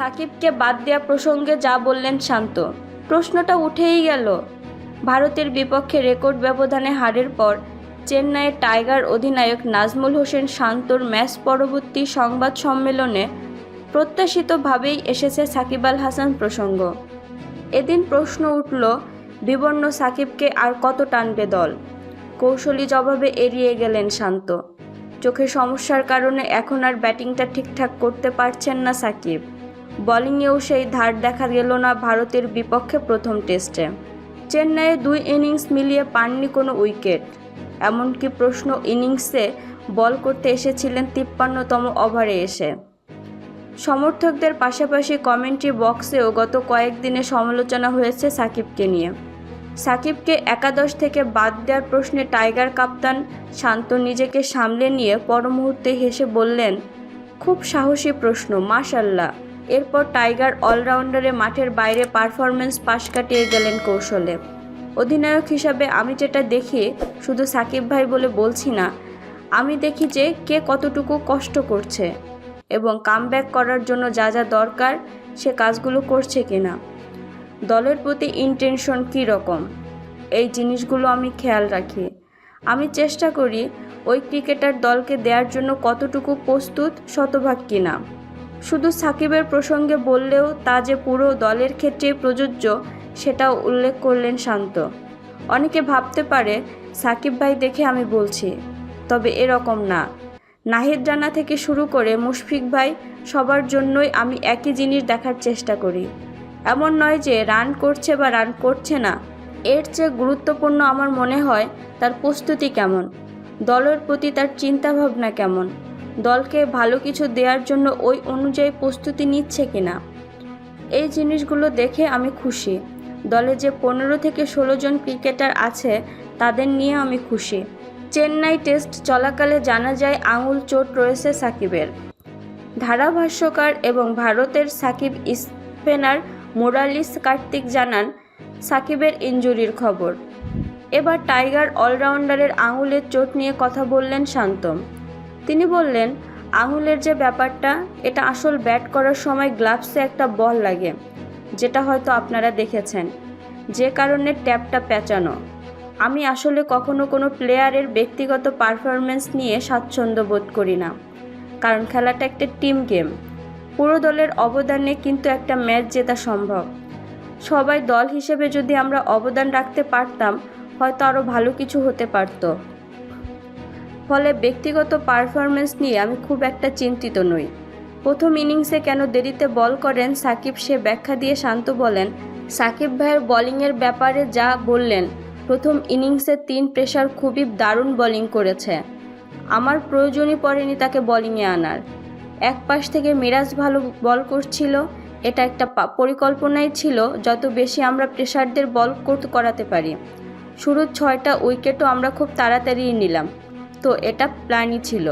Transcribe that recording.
সাকিবকে বাদ দেওয়া প্রসঙ্গে যা বললেন শান্ত। প্রশ্নটা উঠেই গেল। ভারতের বিপক্ষে রেকর্ড ব্যবধানে হারের পর চেন্নাইয়ের টাইগার অধিনায়ক নাজমুল হোসেন শান্তর ম্যাচ পরবর্তী সংবাদ সম্মেলনে প্রত্যাশিতভাবেই এসেছে সাকিব আল হাসান প্রসঙ্গ। এদিন প্রশ্ন উঠল, বিবর্ণ সাকিবকে আর কত টানবে দল? কৌশলী জবাবে এড়িয়ে গেলেন শান্ত। চোখে সমস্যার কারণে এখন আর ব্যাটিংটা ঠিকঠাক করতে পারছেন না সাকিব। বোলিংয়েও সেই ধার দেখা গেল না ভারতের বিপক্ষে প্রথম টেস্টে। চেন্নাইয়ে দুই ইনিংস মিলিয়ে পাননি কোনো উইকেট। এমনকি প্রশ্ন ইনিংসে বল করতে এসেছিলেন তিপ্পান্নতম ওভারে এসে। সমর্থকদের পাশাপাশি কমেন্ট্রি বক্সেও গত কয়েকদিনে সমালোচনা হয়েছে সাকিবকে নিয়ে। সাকিবকে একাদশ থেকে বাদ দেওয়ার প্রশ্নে টাইগার কাপ্তান শান্ত নিজেকে সামলে নিয়ে পর মুহূর্তে হেসে বললেন, খুব সাহসী প্রশ্ন, মাশাল্লাহ। এরপর টাইগার অলরাউন্ডারে মাঠের বাইরে পারফরমেন্স পাশ কাটিয়ে গেলেন কৌশলে। অধিনায়ক হিসাবে আমি যেটা দেখি, শুধু সাকিব ভাই বলে বলছি না, আমি দেখি যে কে কতটুকু কষ্ট করছে এবং কামব্যাক করার জন্য যা যা দরকার, সে কাজগুলো করছে কিনা। দলের প্রতি ইন্টেনশন কী রকম এই জিনিসগুলো আমি খেয়াল রাখি। আমি চেষ্টা করি ওই ক্রিকেটার দলকে দেওয়ার জন্য কতটুকু প্রস্তুত, শতভাগ কিনা। শুধু সাকিবের প্রসঙ্গে বললেও তা যে পুরো দলের ক্ষেত্রেই প্রযোজ্য, সেটাও উল্লেখ করলেন শান্ত। অনেকে ভাবতে পারে, সাকিব ভাই দেখে আমি বলছি, তবে এরকম না। নাহিদ রানা থেকে শুরু করে মুশফিক ভাই, সবার জন্যই আমি একই জিনিস দেখার চেষ্টা করি। এমন নয় যে রান করছে বা রান করছে না। এর চেয়ে গুরুত্বপূর্ণ আমার মনে হয়, তার প্রস্তুতি কেমন, দলের প্রতি তার চিন্তাভাবনা কেমন দলকে ভালো কিছু দেওয়ার জন্য ওই অনুযায়ী প্রস্তুতি নিচ্ছে কিনা? এই জিনিসগুলো দেখে আমি খুশি। দলে যে পনেরো থেকে ষোলো জন ক্রিকেটার আছে, তাদের নিয়ে আমি খুশি। চেন্নাই টেস্ট চলাকালে জানা যায়, আঙুল চোট রয়েছে সাকিবের। ধারাভাষ্যকার এবং ভারতের সাকিব স্পেনার মোরালিস কার্তিক জানান, সাকিবের ইঞ্জুরির খবর। এবার টাইগার অলরাউন্ডারের আঙুলের চোট নিয়ে কথা বললেন শান্তম। তিনি বললেন, আঙুলের যে ব্যাপারটা, এটা আসল ব্যাট করার সময় গ্লাভসে একটা বল লাগে, যেটা হয়তো আপনারা দেখেছেন। যে কারণে ট্যাপটা পেঁচানো। আমি আসলে কখনো কোনো প্লেয়ারের ব্যক্তিগত পারফরমেন্স নিয়ে স্বাচ্ছন্দ্য বোধ করি না, কারণ খেলাটা একটা টিম গেম। পুরো দলের অবদানে কিন্তু একটা ম্যাচ জেতা সম্ভব। সবাই দল হিসেবে যদি আমরা অবদান রাখতে পারতাম, হয়তো আরও ভালো কিছু হতে পারত। ফলে ব্যক্তিগত পারফরমেন্স নিয়ে আমি খুব একটা চিন্তিত নই। প্রথম ইনিংসে কেন দেরিতে বল করেন সাকিব সে ব্যাখ্যা দিয়ে শান্ত বলেন, সাকিব ভাইয়ের বোলিংয়ের ব্যাপারে যা বললেন, প্রথম ইনিংসে তিন প্রেশার খুবই দারুণ বোলিং করেছে। আমার প্রয়োজনই পড়েনি তাকে বোলিংয়ে আনার। এক পাশ থেকে মিরাজ ভালো বল করছিল, এটা একটা পরিকল্পনাই ছিল যত বেশি আমরা প্রেশারদের বল করতে করাতে পারি। শুরুর ছয়টা উইকেটও আমরা খুব তাড়াতাড়ি নিলাম। তো এটা প্ল্যানই ছিল।